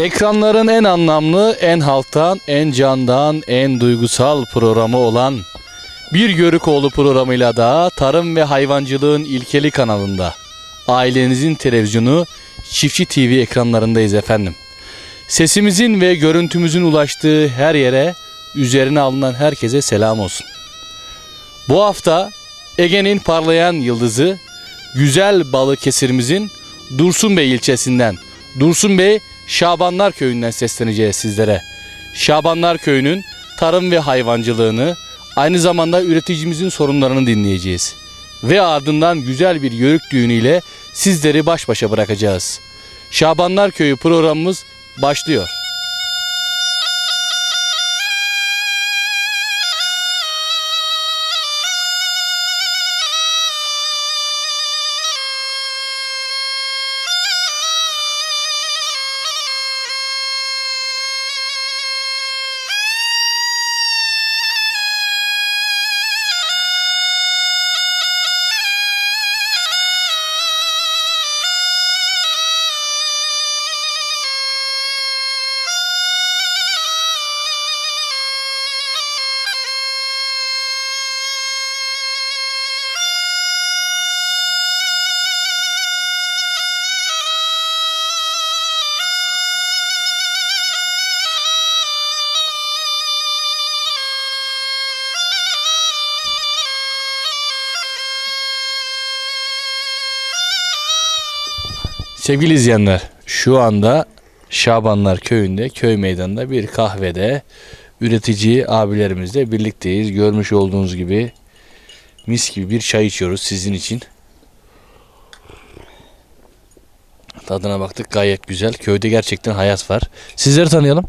Ekranların en anlamlı, en halktan, en candan, en duygusal programı olan Bir Görükoğlu programıyla da tarım ve hayvancılığın ilkeli kanalında ailenizin televizyonu Çiftçi TV ekranlarındayız efendim. Sesimizin ve görüntümüzün ulaştığı her yere, üzerine alınan herkese selam olsun. Bu hafta Ege'nin parlayan yıldızı güzel Balıkesir'imizin Dursun Bey ilçesinden Dursun Bey Şabanlar Köyü'nden sesleneceğiz sizlere. Şabanlar Köyü'nün tarım ve hayvancılığını aynı zamanda üreticimizin sorunlarını dinleyeceğiz. Ve ardından güzel bir yörük düğünüyle sizleri baş başa bırakacağız. Şabanlar Köyü programımız başlıyor. Sevgili izleyenler, şu anda Şabanlar Köyü'nde, köy meydanında bir kahvede üretici abilerimizle birlikteyiz. Görmüş olduğunuz gibi mis gibi bir çay içiyoruz sizin için. Tadına baktık gayet güzel. Köyde gerçekten hayat var. Sizleri tanıyalım.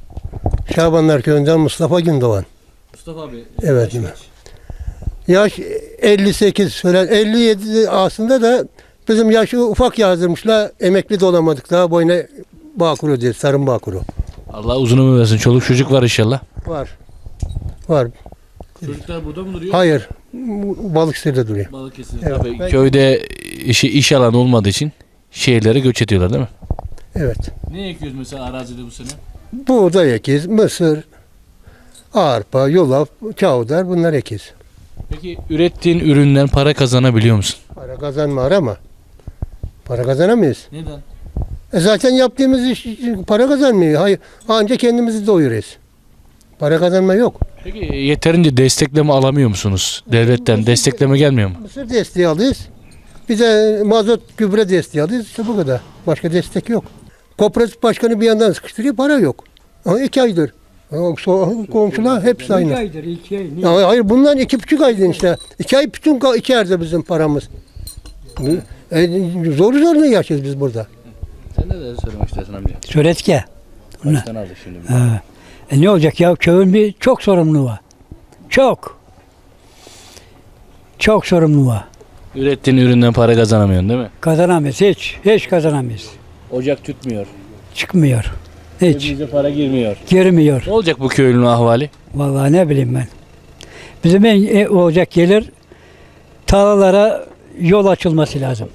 Şabanlar Köyü'nden Mustafa Gündoğan. Mustafa abi. Evet. Yaş 58 falan 57 aslında da bizim yaşı ufak yazdırmışlar. Emekli de olamadık daha boyuna Bağkuru diye sarım Bağkuru. Allah uzun ömür versin. Çoluk çocuk var inşallah. Var. Var. Çocuklar burada mı duruyor? Hayır. Balıkesir'de duruyor. Balıkesir. Evet. Tabii Ben- köyde işi, iş alanı olmadığı için şehirlere göç ediyorlar değil mi? Evet. Ne ekiyoruz mesela arazide bu sene? Buğday ekiz, mısır, arpa, yulaf, çavdar bunlar ekiz. Peki ürettiğin üründen para kazanabiliyor musun? Para kazanma ama para kazanamayız. Neden? E zaten yaptığımız iş para kazanmıyor. Hayır, anca kendimizi doyuruyoruz. Para kazanma yok. Peki yeterince destekleme alamıyor musunuz? Devletten destekleme gelmiyor mu? Mısır desteği alıyoruz. Bir de mazot gübre desteği alıyoruz. İşte bu kadar. Başka destek yok. Kooperatif başkanı bir yandan sıkıştırıyor. Para yok. Ama iki aydır. Ama so- Komşular hepsi İki aynı. aydır, iki ay. Niye? Ya hayır bundan iki buçuk aydır işte. İki ay bütün ka- iki ayda bizim paramız. E, zor zorla yaşıyoruz biz burada. Sen ne de söylemek istersin amca? Söyletke. Baştan aldık şimdi. Ha. E ne olacak ya? Köyün bir çok sorumluluğu var. Çok. Çok sorumluluğu var. Ürettiğin üründen para kazanamıyorsun değil mi? Kazanamayız hiç. Hiç kazanamayız. Ocak tütmüyor. Çıkmıyor. Hiç. Cebimize para girmiyor. Girmiyor. Ne olacak bu köylünün ahvali? Vallahi ne bileyim ben. Bizim en e, olacak gelir tarlalara yol açılması lazım.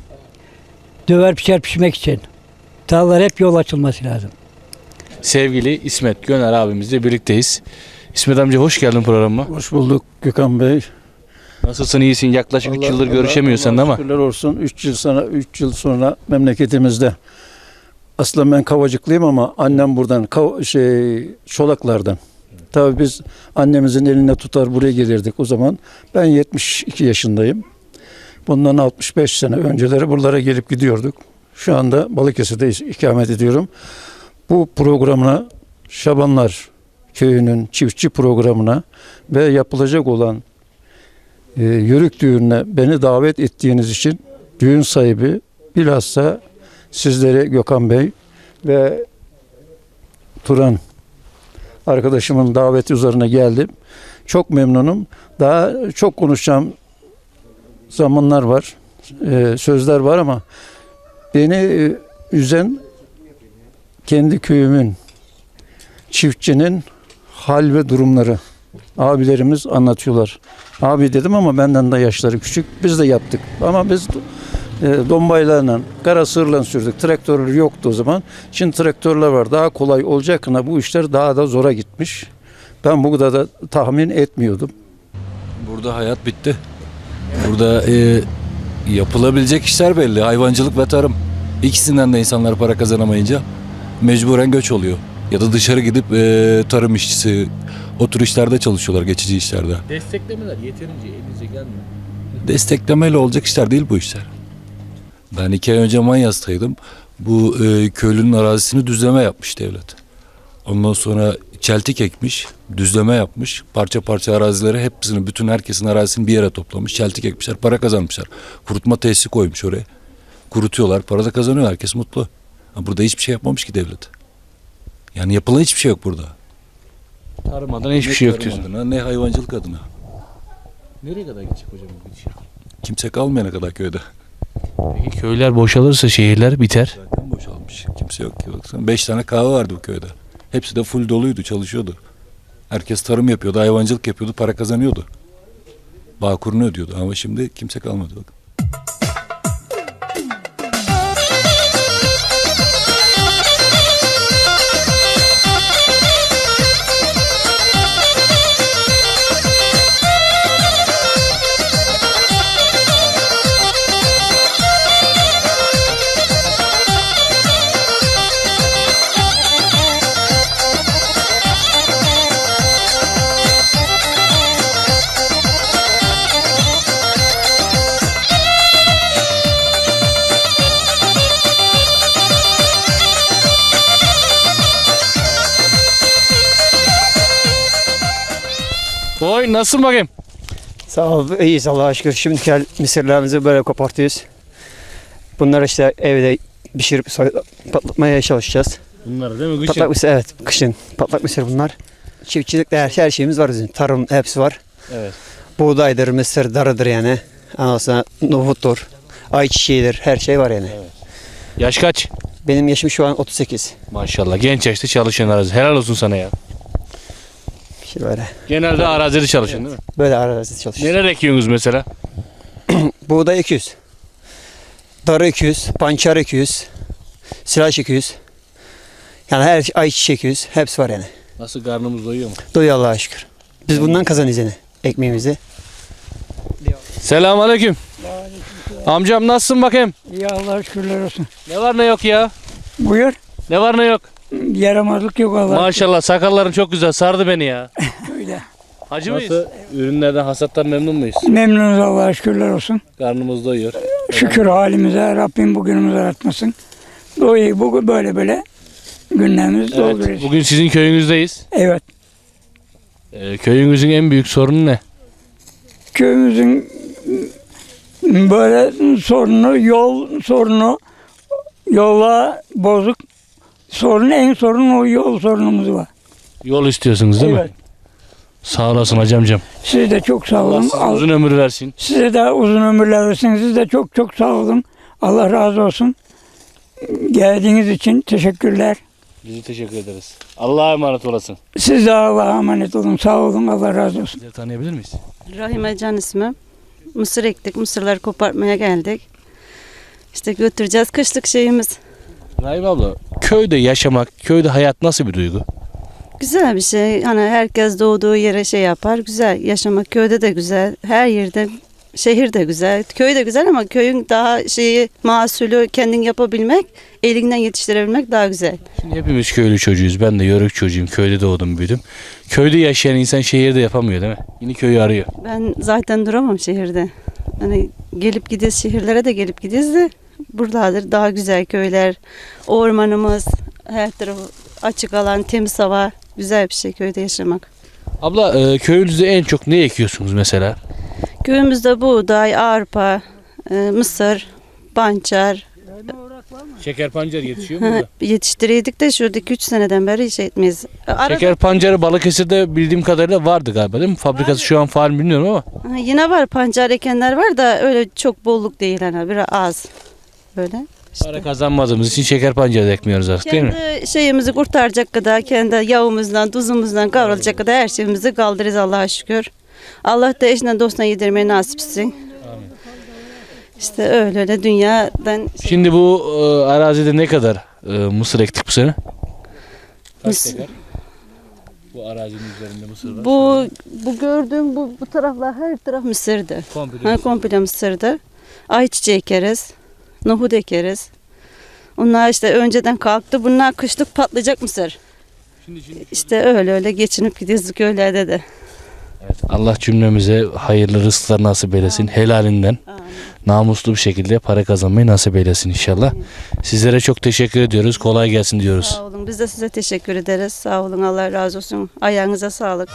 Döver pişer pişmek için. Tarlalara hep yol açılması lazım. Sevgili İsmet Göner abimizle birlikteyiz. İsmet amca hoş geldin programıma. Hoş bulduk Gökhan Bey. Nasılsın iyisin? Yaklaşık 3 Allah- yıldır seninle ama. Şükürler olsun 3 yıl sonra 3 yıl sonra memleketimizde. Aslında ben Kavacıklıyım ama annem buradan Kav- şey Çolaklardan. Tabii biz annemizin elinde tutar buraya gelirdik o zaman. Ben 72 yaşındayım. Bundan 65 sene önceleri buralara gelip gidiyorduk. Şu anda Balıkesir'de ikamet ediyorum. Bu programına Şabanlar köyünün çiftçi programına ve yapılacak olan e, yörük düğününe beni davet ettiğiniz için düğün sahibi bilhassa sizlere Gökhan Bey ve Turan arkadaşımın daveti üzerine geldim. Çok memnunum. Daha çok konuşacağım zamanlar var, e, sözler var ama beni e, üzen kendi köyümün, çiftçinin hal ve durumları abilerimiz anlatıyorlar. Abi dedim ama benden de yaşları küçük. Biz de yaptık. Ama biz e, dombaylarla, kara sığırla sürdük. Traktörler yoktu o zaman. Şimdi traktörler var. Daha kolay olacakına bu işler daha da zora gitmiş. Ben bu kadar da tahmin etmiyordum. Burada hayat bitti. Burada e, yapılabilecek işler belli. Hayvancılık ve tarım. İkisinden de insanlar para kazanamayınca mecburen göç oluyor. Ya da dışarı gidip e, tarım işçisi, o tür işlerde çalışıyorlar, geçici işlerde. Desteklemeler yeterince elinize gelmiyor. Desteklemeyle olacak işler değil bu işler. Ben iki ay önce Manyas'taydım. Bu e, köylünün arazisini düzleme yapmış devlet. Ondan sonra çeltik ekmiş, düzleme yapmış. Parça parça arazileri hepsini, bütün herkesin arazisini bir yere toplamış. Çeltik ekmişler, para kazanmışlar. Kurutma tesisi koymuş oraya. Kurutuyorlar, para da kazanıyor, herkes mutlu. Burada hiçbir şey yapmamış ki devlet. Yani yapılan hiçbir şey yok burada. Tarım adına hiçbir Ne şey yok diyorsun. adına, ne hayvancılık adına. Nereye kadar gidecek hocam bu gidiş? Kimse kalmayana kadar köyde. Peki köyler boşalırsa şehirler biter. Zaten boşalmış. Kimse yok ki baksana. Beş tane kahve vardı bu köyde. Hepsi de full doluydu, çalışıyordu. Herkes tarım yapıyordu, hayvancılık yapıyordu, para kazanıyordu. Bağkurunu ödüyordu ama şimdi kimse kalmadı bak. Oy nasıl bakayım? Sağ ol, iyiyiz Allah'a şükür. Şimdi gel mısırlarımızı böyle kopartıyoruz. Bunları işte evde pişirip patlatmaya çalışacağız. Bunlar değil mi? Patlak mısır evet kışın patlak mısır bunlar. Çiftçilikte her, her şeyimiz var bizim. Tarım hepsi var. Evet. Buğdaydır, mısır, darıdır yani. Ondan sonra nohuttur, ayçiçeğidir her şey var yani. Yaş kaç? Benim yaşım şu an 38. Maşallah genç yaşta çalışan arazi. Helal olsun sana ya. İşte böyle. Genelde arazide çalışın değil mi? Böyle arazide çalışıyoruz. Neler ekiyorsunuz mesela? Buğday 200. Darı 200, pançar 200, silaj 200. Yani her şey- ayçiçeği 200. Hepsi var yani. Nasıl karnımız doyuyor mu? Doyuyor Allah'a şükür. Biz bundan kazanıyoruz yani ekmeğimizi. Selamun aleyküm. Amcam nasılsın bakayım? İyi Allah'a şükürler olsun. Ne var ne yok ya? Buyur. Ne var ne yok? Yaramazlık yok Allah'a Maşallah sakalların çok güzel sardı beni ya. Öyle. Hacı mıyız? Ürünlerden hasattan memnun muyuz? Memnunuz Allah'a şükürler olsun. Karnımız doyuyor. Şükür halimize Rabbim bugünümüzü aratmasın. Doyuyor bu böyle böyle günlerimizi Evet, dolduruyoruz. bugün sizin köyünüzdeyiz. Evet. Ee, köyünüzün en büyük sorunu ne? Köyümüzün böyle sorunu, yol sorunu, yola bozuk sorun en sorun o yol sorunumuz var. Yol istiyorsunuz değil evet. mi? Sağ olasın hacamcım. Siz de çok sağ Allah olun. size Al- uzun ömür versin. Size de uzun ömürler versin. Siz de çok çok sağ olun. Allah razı olsun. Geldiğiniz için teşekkürler. Biz teşekkür ederiz. Allah'a emanet olasın. Siz de Allah'a emanet olun. Sağ olun. Allah razı olsun. Sizleri tanıyabilir miyiz? Rahime Can ismim. Mısır ektik. Mısırları kopartmaya geldik. İşte götüreceğiz kışlık şeyimiz. Rahim abla, köyde yaşamak, köyde hayat nasıl bir duygu? Güzel bir şey. Hani herkes doğduğu yere şey yapar. Güzel. Yaşamak köyde de güzel. Her yerde şehir de güzel. Köy de güzel ama köyün daha şeyi mahsulü kendin yapabilmek, elinden yetiştirebilmek daha güzel. Şimdi hepimiz köylü çocuğuyuz. Ben de yörük çocuğuyum. Köyde doğdum, büyüdüm. Köyde yaşayan insan şehirde yapamıyor değil mi? Yine köyü arıyor. Ben zaten duramam şehirde. Hani gelip gidiyoruz şehirlere de gelip gidiyoruz de buradadır daha güzel köyler, ormanımız, her tarafı açık alan, temiz hava. Güzel bir şey köyde yaşamak. Abla, e, köyünüzde en çok ne ekiyorsunuz mesela? Köyümüzde buğday, arpa, e, mısır, bançar Şeker pancar yetişiyor hı, yetiştiriyorduk da şuradaki 3 seneden beri iş etmeyiz. Arada, Şeker pancarı Balıkesir'de bildiğim kadarıyla vardı galiba değil mi? Fabrikası şu an faal mi bilmiyorum ama. Ha, yine var pancar ekenler var da öyle çok bolluk değil hani biraz az. Böyle. işte. Para kazanmadığımız için şeker pancarı da ekmiyoruz artık değil mi? Kendi şeyimizi kurtaracak kadar, kendi yağımızdan, tuzumuzdan kavrulacak kadar her şeyimizi kaldırırız Allah'a şükür. Allah da eşine dostuna yedirmeyi nasip etsin. İşte öyle öyle dünyadan Şimdi bu e, arazide ne kadar e, mısır ektik bu sene? Mısır- Bu arazinin üzerinde mısır var. bu bu gördüğüm bu bu taraflar her taraf mısırdı. Komple Ha, komple mısırdı. Ayçiçeği ekeriz. Nohut ekeriz. Onlar işte önceden kalktı. Bunlar kışlık patlayacak mısır. İşte öyle öyle geçinip gidiyoruz köylerde de. Allah cümlemize hayırlı rızıklar nasip eylesin. Helalinden namuslu bir şekilde para kazanmayı nasip eylesin inşallah. Sizlere çok teşekkür ediyoruz. Kolay gelsin diyoruz. Sağ olun. Biz de size teşekkür ederiz. Sağ olun. Allah razı olsun. Ayağınıza sağlık.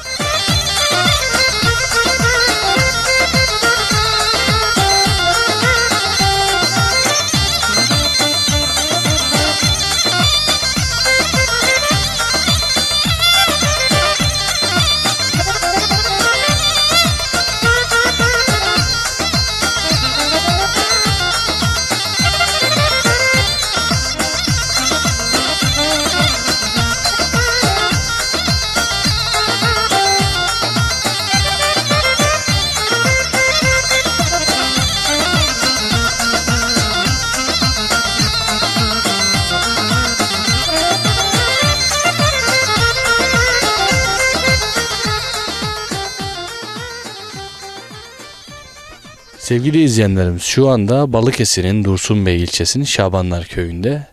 Sevgili izleyenlerimiz şu anda Balıkesir'in Dursunbey ilçesinin Şabanlar köyünde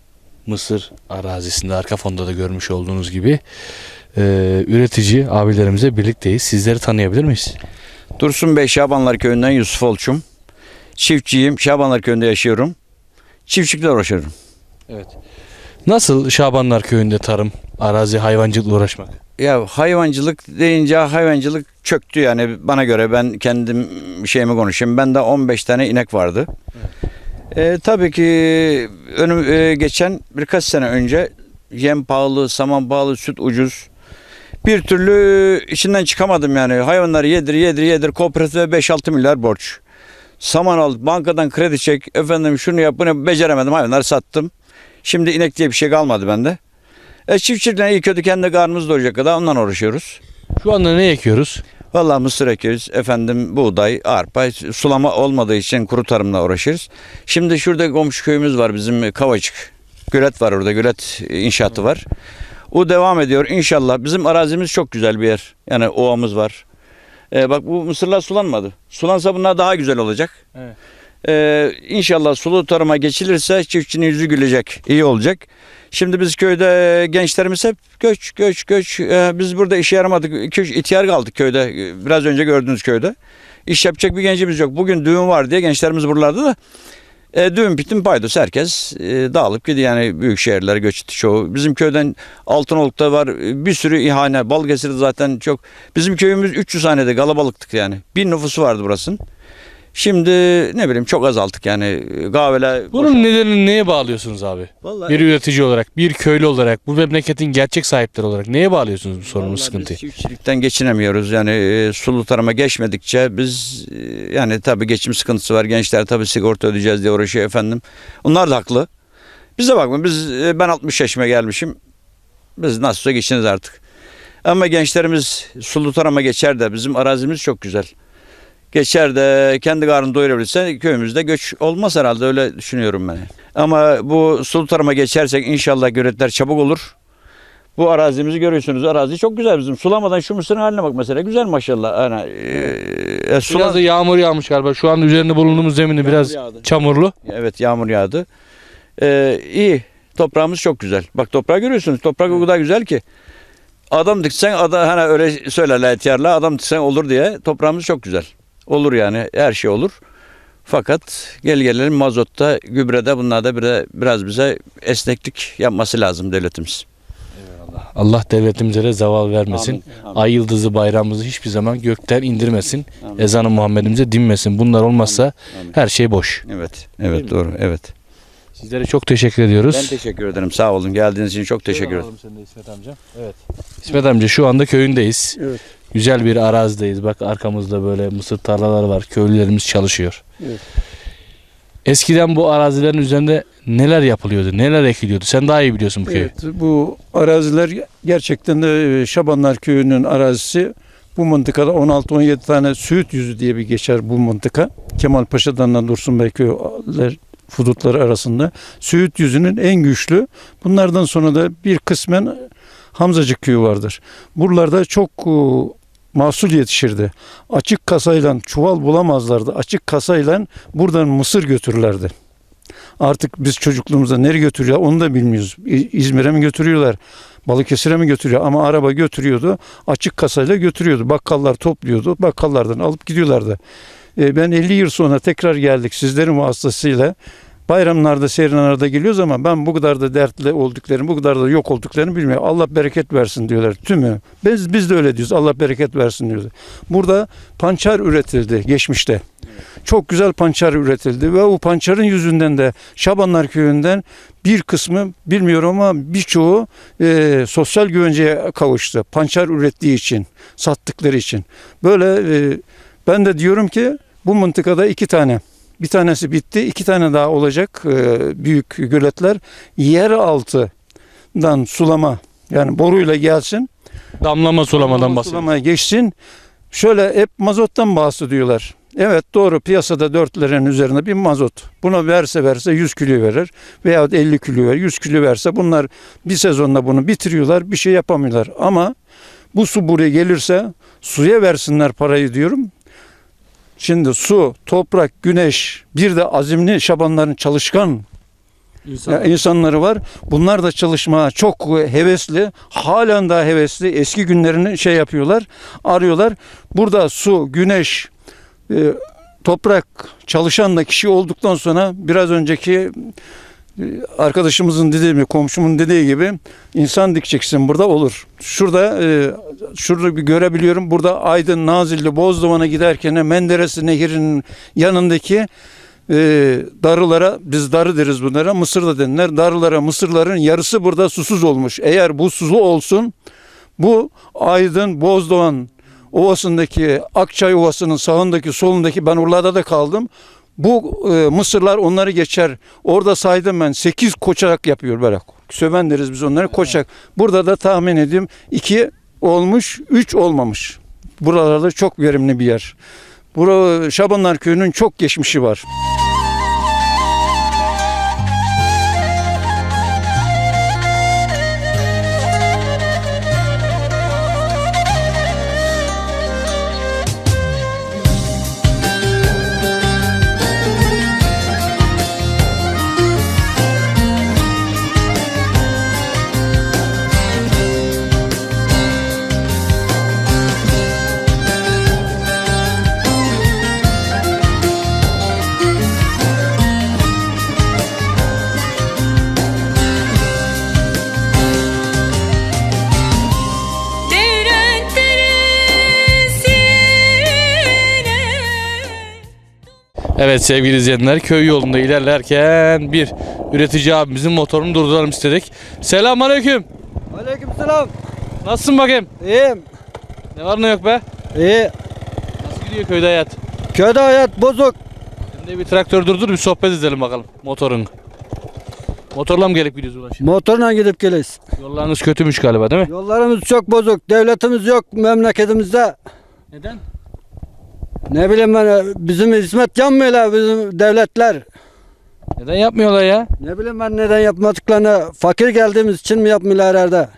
Mısır arazisinde arka fonda da görmüş olduğunuz gibi e, üretici abilerimize birlikteyiz. Sizleri tanıyabilir miyiz? Dursun Bey Şabanlar Köyü'nden Yusuf Olçum. Çiftçiyim. Şabanlar Köyü'nde yaşıyorum. Çiftçilikle uğraşıyorum. Nasıl Şabanlar köyünde tarım, arazi, hayvancılıkla uğraşmak? Ya hayvancılık deyince hayvancılık çöktü yani bana göre ben kendim şeyimi konuşayım. Bende 15 tane inek vardı. Ee, tabii ki önüm e, geçen birkaç sene önce yem pahalı, saman pahalı, süt ucuz. Bir türlü içinden çıkamadım yani. Hayvanları yedir yedir yedir kooperatife 5-6 milyar borç. Saman al, bankadan kredi çek, efendim şunu yap, bunu beceremedim. Hayvanları sattım. Şimdi inek diye bir şey kalmadı bende. E, çiftçilikle iyi kötü kendi karnımız doyacak kadar ondan uğraşıyoruz. Şu anda ne ekiyoruz? Vallahi mısır ekiyoruz, efendim buğday, arpa, sulama olmadığı için kuru tarımla uğraşıyoruz. Şimdi şurada komşu köyümüz var bizim Kavacık. Gölet var orada, gölet inşaatı var. O devam ediyor inşallah. Bizim arazimiz çok güzel bir yer. Yani ovamız var. E, bak bu mısırlar sulanmadı. Sulansa bunlar daha güzel olacak. Evet. Ee, inşallah sulu tarıma geçilirse çiftçinin yüzü gülecek, iyi olacak. Şimdi biz köyde gençlerimiz hep göç, göç, göç. Ee, biz burada işe yaramadık. 2-3 ihtiyar kaldık köyde. Ee, Biraz önce gördüğünüz köyde. İş yapacak bir gencimiz yok. Bugün düğün var diye gençlerimiz buralarda da. E, düğün bitim paydos herkes e, dağılıp gidiyor yani büyük şehirlere göç etti çoğu. Bizim köyden Altınoluk'ta var e, bir sürü ihane. Balıkesir'de zaten çok. Bizim köyümüz 300 hanede galabalıktık yani. Bin nüfusu vardı burasının. Şimdi ne bileyim çok azalttık yani kahveler. Bunun nedenini neye bağlıyorsunuz abi? Vallahi Bir üretici olarak, bir köylü olarak, bu memleketin gerçek sahipleri olarak neye bağlıyorsunuz bu sorunun Vallahi sıkıntıyı? Biz çiftçilikten geçinemiyoruz. Yani e, sulu tarıma geçmedikçe biz e, yani tabii geçim sıkıntısı var. Gençler tabii sigorta ödeyeceğiz diye uğraşıyor efendim. Onlar da haklı. Bize bakma biz e, ben 60 yaşıma gelmişim. Biz nasılsa geçiniz artık. Ama gençlerimiz sulu tarıma geçer de bizim arazimiz çok güzel. Geçer de kendi karnını doyurabilse köyümüzde göç olmaz herhalde öyle düşünüyorum ben. Ama bu sulu tarıma geçersek inşallah göletler çabuk olur. Bu arazimizi görüyorsunuz. Arazi çok güzel bizim. Sulamadan şu mısırın haline bak mesela. Güzel maşallah. Yani, e, e, sula- Biraz da yağmur yağmış galiba. Şu an üzerinde bulunduğumuz zemini biraz yağdı. çamurlu. Evet yağmur yağdı. Ee, iyi. Toprağımız çok güzel. Bak toprağı görüyorsunuz. Toprak o kadar güzel ki. Adam diksen ada hani öyle söylerler ihtiyarla adam diksen olur diye toprağımız çok güzel. Olur yani her şey olur. Fakat gel gelelim mazotta, gübrede bunlarda bir de biraz bize esneklik yapması lazım devletimiz. Allah devletimize de zeval vermesin. Amin, amin. Ay yıldızı bayrağımızı hiçbir zaman gökten indirmesin. Amin. Ezanı Muhammed'imize dinmesin. Bunlar olmazsa Amin. her şey boş. Evet, evet doğru, evet. Sizlere çok teşekkür ediyoruz. Ben teşekkür ederim. Sağ olun. Geldiğiniz için çok teşekkür ederim. İsmet amca. Evet. İsmet amca şu anda köyündeyiz. Evet. Güzel bir arazideyiz. Bak arkamızda böyle mısır tarlaları var. Köylülerimiz çalışıyor. Evet. Eskiden bu arazilerin üzerinde neler yapılıyordu? Neler ekiliyordu? Sen daha iyi biliyorsun bu köyü. Evet, bu araziler gerçekten de e, Şabanlar Köyü'nün arazisi Bu mıntıkada 16-17 tane Söğüt yüzü diye bir geçer bu mıntıka. Kemal Paşa'dan Dursun Bey köyler hudutları arasında. Söğüt yüzünün en güçlü. Bunlardan sonra da bir kısmen Hamzacık köyü vardır. Buralarda çok e, mahsul yetişirdi. Açık kasayla çuval bulamazlardı. Açık kasayla buradan mısır götürürlerdi. Artık biz çocukluğumuzda nereye götürüyor onu da bilmiyoruz. İzmir'e mi götürüyorlar? Balıkesir'e mi götürüyor? Ama araba götürüyordu. Açık kasayla götürüyordu. Bakkallar topluyordu. Bakkallardan alıp gidiyorlardı. E, ben 50 yıl sonra tekrar geldik sizlerin vasıtasıyla. Bayramlarda, seyranlarda geliyoruz ama ben bu kadar da dertli olduklarını, bu kadar da yok olduklarını bilmiyorum. Allah bereket versin diyorlar tümü. Biz, biz de öyle diyoruz. Allah bereket versin diyoruz. Burada pançar üretildi geçmişte. Çok güzel pançar üretildi ve o pançarın yüzünden de Şabanlar köyünden bir kısmı bilmiyorum ama birçoğu e, sosyal güvenceye kavuştu. Pançar ürettiği için, sattıkları için. Böyle e, ben de diyorum ki bu mıntıkada iki tane bir tanesi bitti. iki tane daha olacak e, büyük göletler. Yer altından sulama yani boruyla gelsin. Damlama sulamadan bahsediyoruz. Sulamaya geçsin. Şöyle hep mazottan bahsediyorlar. Evet doğru piyasada 4 liranın üzerinde bir mazot. Buna verse verse 100 kilo verir veya 50 kilo verir. 100 kilo verse bunlar bir sezonda bunu bitiriyorlar bir şey yapamıyorlar. Ama bu su buraya gelirse suya versinler parayı diyorum. Şimdi su, toprak, güneş bir de azimli şabanların çalışkan ya insanları var. Bunlar da çalışmaya çok hevesli. Halen daha hevesli. Eski günlerini şey yapıyorlar. Arıyorlar. Burada su, güneş, e, toprak çalışan da kişi olduktan sonra biraz önceki arkadaşımızın dediği gibi, komşumun dediği gibi insan dikeceksin burada olur. Şurada e, şurada bir görebiliyorum. Burada Aydın, Nazilli, Bozdoğan'a giderken Menderes Nehri'nin yanındaki e, darılara biz darı deriz bunlara mısır da denir. Darılara mısırların yarısı burada susuz olmuş. Eğer bu sulu olsun bu Aydın Bozdoğan Ovası'ndaki Akçay Ovası'nın sağındaki solundaki ben Urla'da da kaldım. Bu e, mısırlar onları geçer. Orada saydım ben 8 koçak yapıyor böyle. Söven deriz biz onları koçak. Burada da tahmin edeyim 2 olmuş 3 olmamış. Buralarda çok verimli bir yer. Bura Şabanlar Köyü'nün çok geçmişi var. Evet sevgili izleyenler köy yolunda ilerlerken bir üretici abimizin motorunu durduralım istedik. Selamünaleyküm. Aleykümselam. Nasılsın bakayım? İyiyim. Ne var ne yok be? İyi. Nasıl gidiyor köyde hayat? Köyde hayat bozuk. Şimdi bir traktör durdur bir sohbet edelim bakalım motorun. Motorla mı gelip gidiyoruz ulan şimdi? Motorla gidip geliyoruz. Yollarınız kötümüş galiba değil mi? Yollarımız çok bozuk. Devletimiz yok memleketimizde. Neden? Ne bileyim ben bizim hizmet yanmıyorlar bizim devletler. Neden yapmıyorlar ya? Ne bileyim ben neden yapmadıklarını fakir geldiğimiz için mi yapmıyorlar herhalde.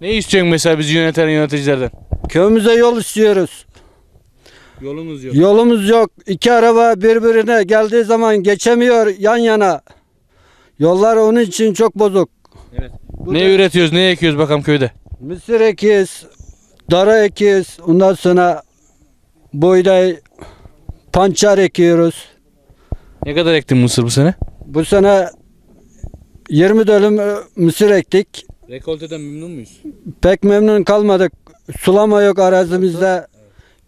Ne istiyorsun mesela bizi yöneten yöneticilerden? Köyümüze yol istiyoruz. Yolumuz yok. Yolumuz yok. İki araba birbirine geldiği zaman geçemiyor yan yana. Yollar onun için çok bozuk. Bu Ne da üretiyoruz ne ekiyoruz bakalım köyde? Mısır ekiyiz, dara ekiyiz. Ondan sonra buğday, pançar ekiyoruz. Ne kadar ektin mısır bu sene? Bu sene 20 dönüm e, mısır ektik. Rekolteden memnun muyuz? Pek memnun kalmadık. Sulama yok arazimizde.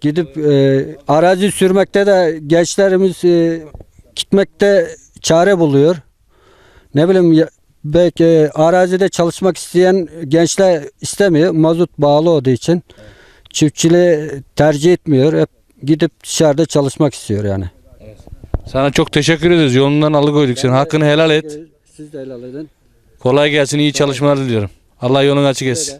Gidip e, arazi sürmekte de gençlerimiz e, gitmekte çare buluyor. Ne bileyim ya- belki arazide çalışmak isteyen gençler istemiyor. Mazot bağlı olduğu için. Çiftçiliği tercih etmiyor. Hep gidip dışarıda çalışmak istiyor yani. Sana çok teşekkür ederiz. Yolundan alıkoyduk seni. Hakkını helal et. Siz de helal edin. Kolay gelsin. iyi çalışmalar diliyorum. Allah yolunu açık etsin.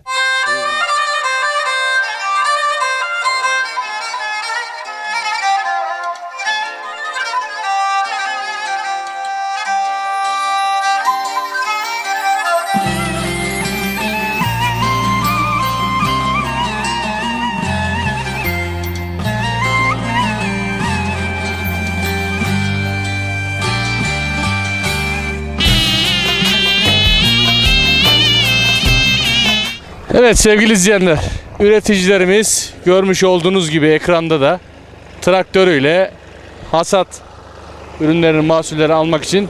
Evet sevgili izleyenler, üreticilerimiz görmüş olduğunuz gibi ekranda da traktörüyle hasat ürünlerinin mahsulleri almak için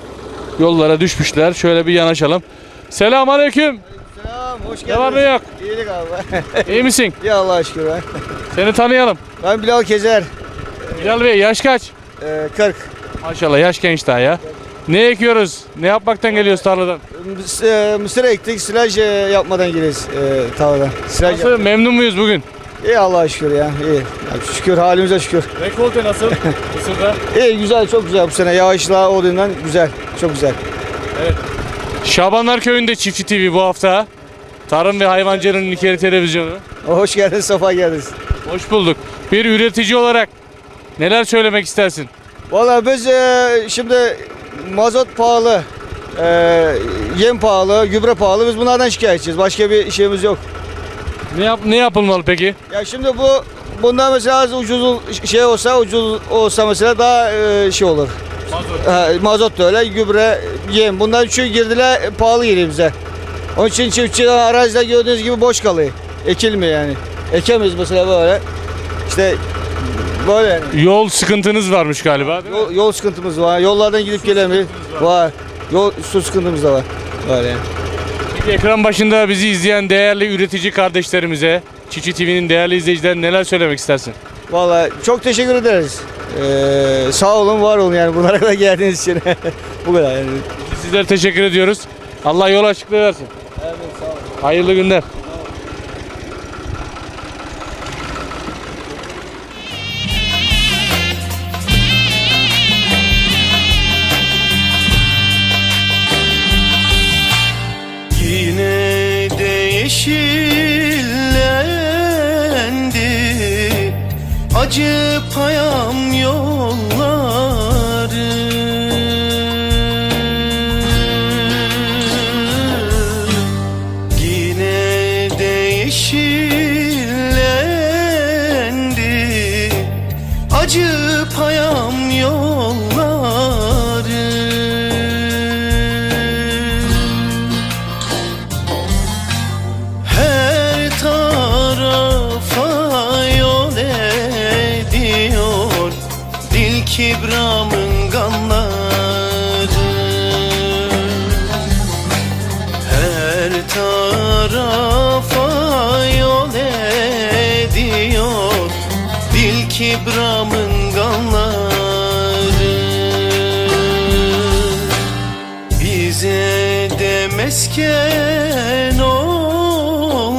yollara düşmüşler. Şöyle bir yanaşalım. Selamun aleyküm. Selam, hoş var ne yok? İyilik abi. İyi misin? ya Allah'a şükür ben. Seni tanıyalım. Ben Bilal Kezer, Bilal Bey yaş kaç? e, 40. Maşallah yaş genç daha ya. Ne ekiyoruz? Ne yapmaktan geliyoruz tarladan? Mıs- e, Mısır ektik, silaj e, yapmadan geliyoruz e, tavada. Silaj Nasıl memnun muyuz bugün? İyi Allah'a şükür ya, iyi. Ya şükür, halimize şükür. Rekolte nasıl? Mısır'da. İyi, güzel, çok güzel bu sene. Yağışla olduğundan güzel, çok güzel. Şabanlar Köyü'nde Çiftçi TV bu hafta. Tarım ve Hayvancılığın İlkeli Televizyonu. Hoş geldiniz, safa geldiniz. Hoş bulduk. Bir üretici olarak neler söylemek istersin? Valla biz e, şimdi mazot pahalı, e, yem pahalı, gübre pahalı. Biz bunlardan şikayetçiyiz. Başka bir şeyimiz yok. Ne yap ne yapılmalı peki? Ya şimdi bu bundan mesela az ucuz şey olsa ucuz olsa mesela daha e, şey olur. Ha, mazot da öyle, gübre, yem. Bunlar üçü girdiler e, pahalı geliyor bize. Onun için çiftçi arazide gördüğünüz gibi boş kalıyor. Ekilmiyor yani. Ekemeyiz mesela böyle. İşte böyle. Yol sıkıntınız varmış galiba değil mi? Yol, yol sıkıntımız var. Yollardan gidip gelemiyoruz. Var. Yol su sıkıntımız da var. Var yani. Peki ekran başında bizi izleyen değerli üretici kardeşlerimize, Çiftçi TV'nin değerli izleyicilerine neler söylemek istersin? Vallahi çok teşekkür ederiz. Ee, sağ olun, var olun yani bunlara kadar geldiğiniz için. Bu kadar yani. Sizlere teşekkür ediyoruz. Allah yol açıklığı versin. Hayırlı günler. Dil kibramın ganları Her tarafa yol ediyor. Dil kibramın ganları bize de mesken olacak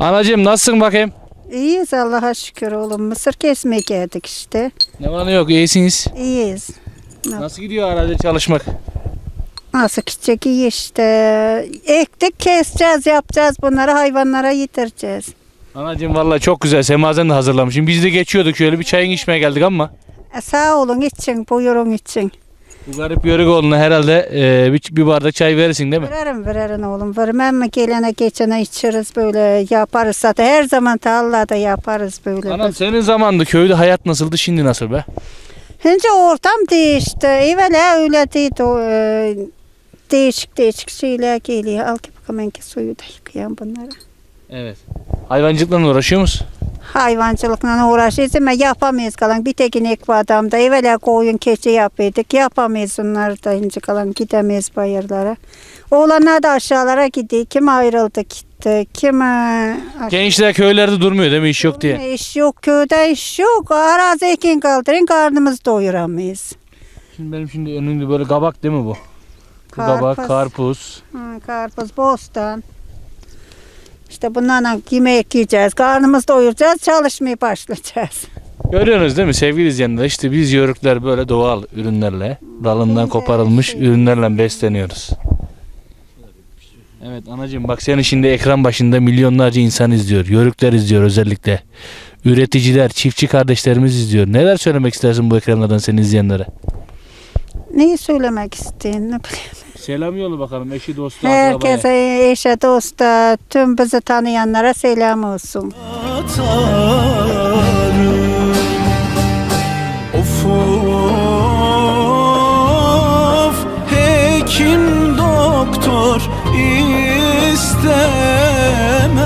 Anacığım nasılsın bakayım? İyiyiz Allah'a şükür oğlum. Mısır kesmeye geldik işte. Ne var ne yok iyisiniz. İyiyiz. Nasıl gidiyor arazide çalışmak? Nasıl gidecek iyi işte. Ektik keseceğiz yapacağız bunları hayvanlara yitireceğiz. Anacığım vallahi çok güzel. Semazen de hazırlamışım. Biz de geçiyorduk şöyle bir çayın içmeye geldik ama. E, sağ olun için buyurun için. Bu garip yörük oğluna herhalde e, bir, bir bardak çay verirsin değil mi? Veririm veririm oğlum. Vermem mi gelene geçene içeriz böyle yaparız zaten. Her zaman tarlada yaparız böyle. Anam senin zamanında köyde hayat nasıldı şimdi nasıl be? Şimdi ortam değişti. Evvela öyle değildi. e, Değişik değişik şeyler geliyor. Al ki bakalım suyu da yıkayan bunları. Evet. Hayvancılıkla uğraşıyor musun? Hayvancılıkla uğraşıyoruz ama yapamayız kalan. Bir tek inek var adamda. Evvela koyun keçi yapıyorduk. Yapamayız onları da ince kalan. Gidemeyiz bayırlara. Oğlanlar da aşağılara gidiyor. Kim ayrıldı gitti. Kim e, Gençler köylerde durmuyor değil mi iş yok diye. iş yok köyde iş yok. Arazi ekin kaldırın karnımızı doyuramayız. Şimdi benim şimdi önümde böyle kabak değil mi bu? Bu kabak, Karpuz. karpuz. Ha, karpuz, bostan. İşte bunlarla yemek yiyeceğiz. Karnımızı doyuracağız. Çalışmaya başlayacağız. Görüyorsunuz değil mi sevgili izleyenler? İşte biz yörükler böyle doğal ürünlerle, dalından koparılmış ürünlerle besleniyoruz. Evet anacığım bak seni şimdi ekran başında milyonlarca insan izliyor. Yörükler izliyor özellikle. Üreticiler, çiftçi kardeşlerimiz izliyor. Neler söylemek istersin bu ekranlardan seni izleyenlere? Neyi söylemek isteyin ne bileyim. Selam yolu bakalım eşi dostu Herkese, eşe, dosta, tüm bizi tanıyanlara selam olsun. atarım. Of of Hekim doktor istemem